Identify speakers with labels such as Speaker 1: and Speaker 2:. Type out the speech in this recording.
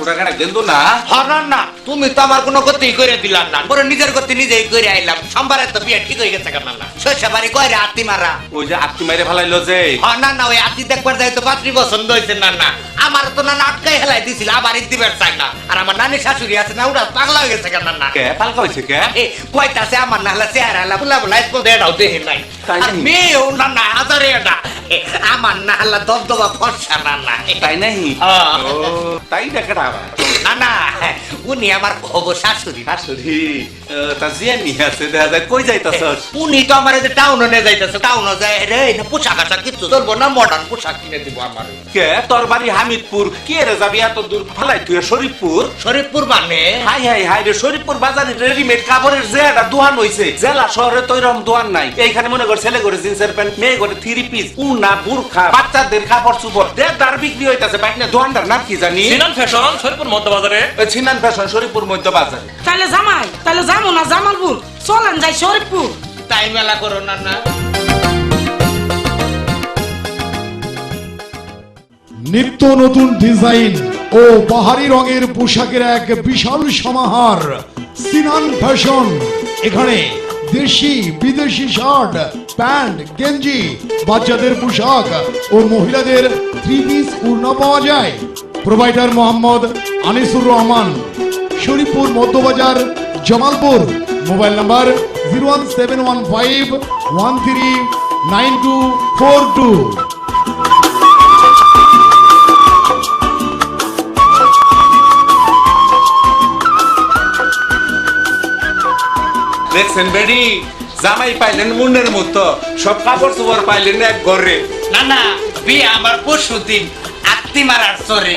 Speaker 1: পুরা গাড়ি দেন তো না?
Speaker 2: হরান না তুমি তো আমার কোনো গতি করে দিলাম না। নিজের গতি নিজেই করে আইলাম। সোমবারে তো বিয়ে ঠিক হয়ে গেছে কেন না? শস্য বাড়ি কয়রে আত্মি মারা?
Speaker 1: ওই যে আত্মি মাইরে ফেলাইলো যে।
Speaker 2: হ্যাঁ না না ওই আত্মি দেখবার যাই তো পাত্রী পছন্দ হয়েছে না না। আমার তো না আটকাই হেলাই দিছিল আবার দিবার চাই না। আর আমার নানি শাশুড়ি আছে না ওরা পাগলা হয়ে গেছে কেন না?
Speaker 1: কে? পালকা হয়েছে কে?
Speaker 2: কয়তাছে আমার না হলে চেহারা হলা বুলা বুলা নাই। আর
Speaker 1: নাকি?
Speaker 2: মেয়েও না না। আমার না হলে দবদবা ফর্সা না
Speaker 1: তাই নাই তাই দেখা আবার।
Speaker 2: না না উনি আমার খবর শাশুড়ি
Speaker 1: শাশুড়ি। তা জিয়া নিয়ে আছে দেখা যায় কই যাইতাছস?
Speaker 2: উনি তো আমার যে টাউনে নিয়ে যাইতেছে টাউনে যায় রে না পোশাক আশাক কিছু চলবো না মডার্ন পোশাক কিনে দিব আমার।
Speaker 1: কে? তোর বাড়ি হামিদপুর। কে রে যাবি এত দূর ফেলাই তুই? শরীফপুর?
Speaker 2: শরীফপুর মানে?
Speaker 1: হাই হাই হাই রে শরীফপুর বাজারে রেডিমেড কাপড়ের যে একটা দোকান হইছে। জেলা শহরে তো এরকম দোকান নাই। এইখানে মনে কর ছেলে করে জিন্সের প্যান্ট মেয়ে করে থ্রি পিস উনা বুরখা বাচ্চাদের কাপড় চুপড় দেড় বিক্রি হইতাছে বাইক না দোকানটার নাম কি জানি?
Speaker 3: ফ্যাশন শরীরপুর মধ্যবাজারে?
Speaker 1: ছিনান ফ্যাশন শরীফপুর মধ্য বাজারে
Speaker 4: তাহলে জামাই তাহলে যাব না জামালপুর? চলেন যাই শরীফপুর।
Speaker 2: তাই মেলা করো না না
Speaker 5: নিত্য নতুন ডিজাইন ও বাহারি রঙের পোশাকের এক বিশাল সমাহার সিনান ফ্যাশন। এখানে দেশি বিদেশি শার্ট প্যান্ট গেঞ্জি বাচ্চাদের পোশাক ও মহিলাদের থ্রি পিস উড়না পাওয়া যায়। Provider Mohammad Anisur Rahman Shariffpur Madhyabazar Jamalpur mobile number zero one seven one five one three nine two four two
Speaker 1: দেখছেন বেডি জামাই পাইলেন মুন্ডের মতো। সব কাপড় চোপড় পাইলেন এক ঘরে।
Speaker 2: না না বিয়ে আমার পরশু দিন আত্মি মারার চরে